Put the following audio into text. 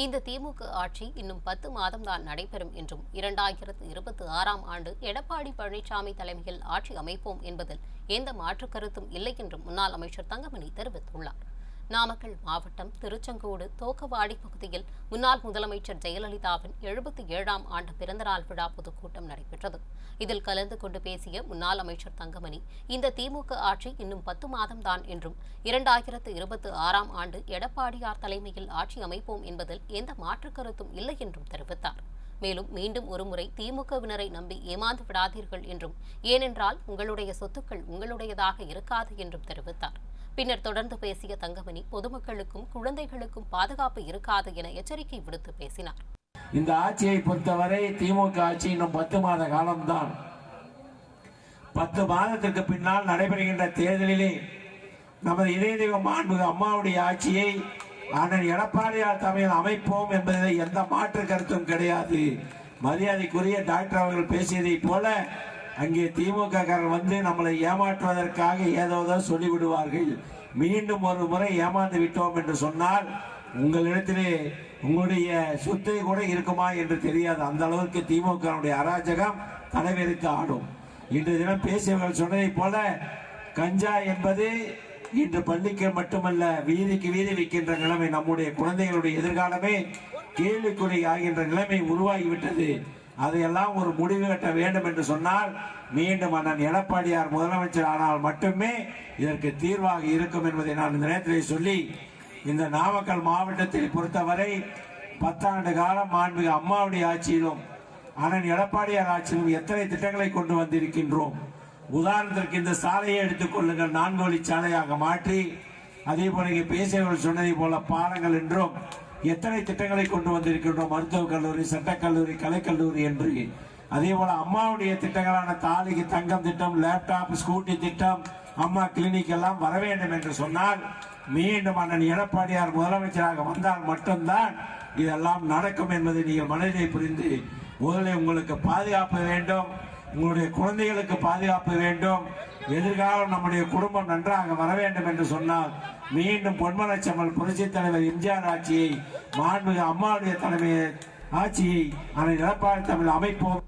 இந்த திமுக ஆட்சி இன்னும் பத்து மாதம்தான் நடைபெறும் என்றும் இரண்டாயிரத்து இருபத்தி ஆறாம் ஆண்டு எடப்பாடி பழனிசாமி தலைமையில் ஆட்சி அமைப்போம் என்பதில் எந்த மாற்றுக் கருத்தும் இல்லை என்றும் முன்னாள் அமைச்சர் தங்கமணி தெரிவித்துள்ளார். நாமக்கல் மாவட்டம் திருச்செங்கோடு தோக்கவாடி பகுதியில் முன்னாள் முதலமைச்சர் ஜெயலலிதாவின் எழுபத்தி ஏழாம் ஆண்டு பிறந்தநாள் விழா பொதுக்கூட்டம் நடைபெற்றது. இதில் கலந்து கொண்டு பேசிய முன்னாள் அமைச்சர் தங்கமணி இந்த திமுக ஆட்சி இன்னும் பத்து மாதம்தான் என்றும் இரண்டாயிரத்து இருபத்தி ஆறாம் ஆண்டு எடப்பாடியார் தலைமையில் ஆட்சி அமைப்போம் என்பதில் எந்த மாற்று கருத்தும் இல்லை என்றும் தெரிவித்தார். மேலும் மீண்டும் ஒருமுறை திமுகவினரை நம்பி ஏமாந்து விடாதீர்கள் என்றும் ஏனென்றால் உங்களுடைய சொத்துக்கள் உங்களுடையதாக இருக்காது என்றும் தெரிவித்தார். பின்னர் தொடர்ந்து பேசிய தங்கமணி பொதுமக்களுக்கும் குழந்தைகளுக்கும் பாதுகாப்பு இருக்காது என எச்சரிக்கை விடுத்து பேசினார். இந்த ஆட்சியை பொறுத்தவரை திமுக ஆட்சி இன்னும் பத்து மாத காலம்தான். பத்து மாதத்திற்கு பின்னால் நடைபெறுகின்ற தேர்தலிலே நமது இதயதெய்வ மாண்புக அம்மாவுடைய ஆட்சியை அண்ணன் எடப்பாடியார் தமிழில் அமைப்போம் என்பதில் எந்த மாற்று கருத்தும் கிடையாது. மரியாதைக்குரிய டாக்டர் அவர்கள் பேசியதைப் போல அங்கே திமுக காரர் வந்து நம்மளை ஏமாற்றுவதற்காக ஏதோதோ சொல்லிவிடுவார்கள். மீண்டும் ஒரு முறை ஏமாந்து விட்டோம் என்று சொன்னால் உங்களிடத்திலே உங்களுடைய சொத்தை கூட இருக்குமா என்று தெரியாது. அந்த அளவுக்கு திமுக அராஜகம் தலைவருக்கு ஆடும். இன்று தினம் பேசியவர்கள் சொன்னதைப் போல கஞ்சா என்பது இன்று பள்ளிக்கு மட்டுமல்ல வீதிக்கு வீதி விற்கின்ற நிலைமை நம்முடைய குழந்தைகளுடைய எதிர்காலமே கேள்விக்குறி ஆகின்ற நிலைமை உருவாகிவிட்டது. அதையெல்லாம் ஒரு முடிவு கட்ட வேண்டும் என்று சொன்னால் மீண்டும் அண்ணன் எடப்பாடியார் முதலமைச்சர் ஆனால் மட்டுமே இதற்கு தீர்வாக இருக்கும் என்பதை நான் இந்த நேரத்திலே சொல்லி இந்த நாமக்கல் மாவட்டத்தை பொறுத்தவரை பத்தாண்டு காலம் மாண்புமிகு அம்மாவுடைய ஆட்சியிலும் அண்ணன் எடப்பாடியார் ஆட்சியிலும் எத்தனை திட்டங்களை கொண்டு வந்திருக்கின்றோம். உதாரணத்திற்கு இந்த சாலையை எடுத்துக்கொள்ளுங்கள் நான்கு வழி சாலையாக மாற்றி அதே போல இங்கே பேசியவர்கள் சொன்னதை போல பாலங்கள் என்றும் எத்தனை திட்டங்களை கொண்டு வந்திருக்கின்றோம்? மருத்துவக் கல்லூரி சட்டக்கல்லூரி கலைக்கல்லூரி என்று. அதே போல அம்மாவுடைய திட்டங்களான தாலிக்கு தங்கம் திட்டம் லேப்டாப் ஸ்கூட்டி திட்டம் அம்மா கிளினிக் எல்லாம் வர வேண்டும் என்று சொன்னால் மீண்டும் அண்ணன் எடப்பாடியார் முதலமைச்சராக வந்தால் மட்டும்தான் இதெல்லாம் நடக்கும் என்பதை நீங்கள் மனதிலே புரிந்து முதலில் உங்களுக்கு பாதுகாப்பு வேண்டும் உங்களுடைய குழந்தைகளுக்கு பாதுகாப்பு வேண்டும் எதிர்காலம் நம்முடைய குடும்பம் நன்றாக வர வேண்டும் என்று சொன்னால் மீண்டும் பொன்மலச்சம்மல் புரட்சி தலைவர் எம்ஜிஆர் ஆட்சியை மாண்புமிகு அம்மாவுடைய தலைமையை ஆட்சியை அனை நிலப்பாடு தமிழ் அமைப்போம்.